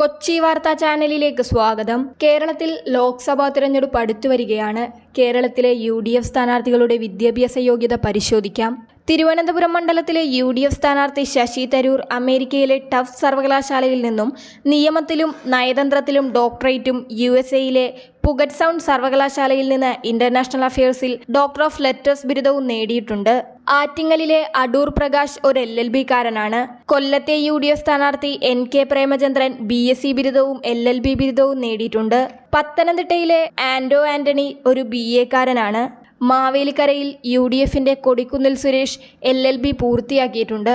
കൊച്ചി വാർത്താ ചാനലിലേക്ക് സ്വാഗതം. കേരളത്തിൽ ലോക്സഭാ തിരഞ്ഞെടുപ്പ് അടുത്തു വരികയാണ്. കേരളത്തിലെ യു ഡി എഫ് സ്ഥാനാർത്ഥികളുടെ വിദ്യാഭ്യാസ യോഗ്യത പരിശോധിക്കാം. തിരുവനന്തപുരം മണ്ഡലത്തിലെ യു ഡി എഫ് സ്ഥാനാർത്ഥി ശശി തരൂർ അമേരിക്കയിലെ ടഫ് സർവകലാശാലയിൽ നിന്നും നിയമത്തിലും നയതന്ത്രത്തിലും ഡോക്ടറേറ്റും യു എസ് എയിലെ പുഗറ്റ് സൗണ്ട് സർവകലാശാലയിൽ നിന്ന് ഇന്റർനാഷണൽ അഫയേഴ്സിൽ ഡോക്ടർ ഓഫ് ലെറ്റേഴ്സ് ബിരുദവും നേടിയിട്ടുണ്ട്. ആറ്റിങ്ങലിലെ അടൂർ പ്രകാശ് ഒരു എൽ എൽ ബി കാരനാണ്. കൊല്ലത്തെ യു ഡി എഫ് സ്ഥാനാർത്ഥി N K Premachandran B S C ബിരുദവും എൽ എൽ ബി ബിരുദവും നേടിയിട്ടുണ്ട്. പത്തനംതിട്ടയിലെ ആൻഡോ ആന്റണി ഒരു ബി എക്കാരനാണ് മാവേലിക്കരയിൽ യു ഡി എഫിന്റെ Kodikunnil Suresh L L B പൂർത്തിയാക്കിയിട്ടുണ്ട്.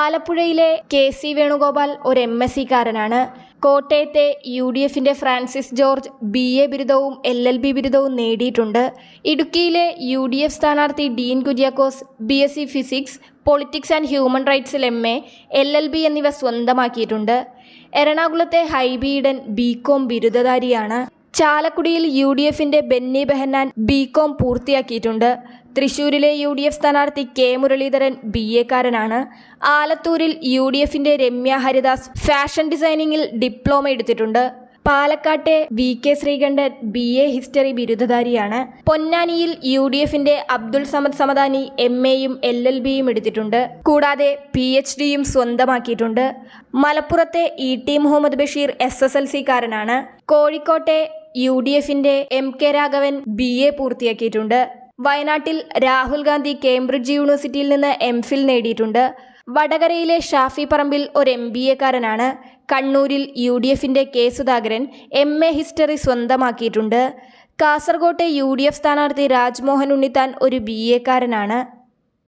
ആലപ്പുഴയിലെ കെ സി വേണുഗോപാൽ ഒരു എം എസ് സിക്കാരനാണ്. കോട്ടയത്തെ യു ഡി എഫിന്റെ ഫ്രാൻസിസ് ജോർജ് ബി എ ബിരുദവും എൽ എൽ ബി ബിരുദവും നേടിയിട്ടുണ്ട്. ഇടുക്കിയിലെ യു ഡി എഫ് സ്ഥാനാർത്ഥി Dean Kuriakose B S C physics politics and human റൈറ്റ്സിൽ M A L L B എന്നിവ സ്വന്തമാക്കിയിട്ടുണ്ട്. എറണാകുളത്തെ ഹൈബി ഈഡൻ ബി കോം ബിരുദധാരിയാണ്. ചാലക്കുടിയിൽ യു ഡി എഫിന്റെ ബെന്നി ബെഹന്നാൻ ബി കോം പൂർത്തിയാക്കിയിട്ടുണ്ട്. തൃശൂരിലെ യു ഡി എഫ് സ്ഥാനാർത്ഥി കെ മുരളീധരൻ ബി എക്കാരനാണ് ആലത്തൂരിൽ യു ഡി എഫിന്റെ രമ്യ ഹരിദാസ് ഫാഷൻ ഡിസൈനിങ്ങിൽ ഡിപ്ലോമ എടുത്തിട്ടുണ്ട്. പാലക്കാട്ടെ V K Sreekandan B A history ബിരുദധാരിയാണ്. പൊന്നാനിയിൽ യു ഡി എഫിന്റെ അബ്ദുൾ സമദ് സമദാനി എം എയും എൽ എൽ ബിയും എടുത്തിട്ടുണ്ട്. കൂടാതെ പി എച്ച് ഡിയും സ്വന്തമാക്കിയിട്ടുണ്ട്. മലപ്പുറത്തെ E T Muhammad Basheer S S L കോഴിക്കോട്ടെ യു ഡി എഫിന്റെ M K Raghavan B A പൂർത്തിയാക്കിയിട്ടുണ്ട്. വയനാട്ടിൽ രാഹുൽ ഗാന്ധി കേംബ്രിഡ്ജ് യൂണിവേഴ്സിറ്റിയിൽ നിന്ന് എം ഫിൽ നേടിയിട്ടുണ്ട്. വടകരയിലെ ഷാഫി പറമ്പിൽ ഒരു എം ബി എക്കാരനാണ് കണ്ണൂരിൽ യു ഡി എഫിന്റെ K Sudhakaran M A history സ്വന്തമാക്കിയിട്ടുണ്ട്. കാസർകോട്ടെ യു ഡി എഫ് സ്ഥാനാർത്ഥി രാജ്മോഹൻ ഉണ്ണിത്താൻ ഒരു ബി എക്കാരനാണ്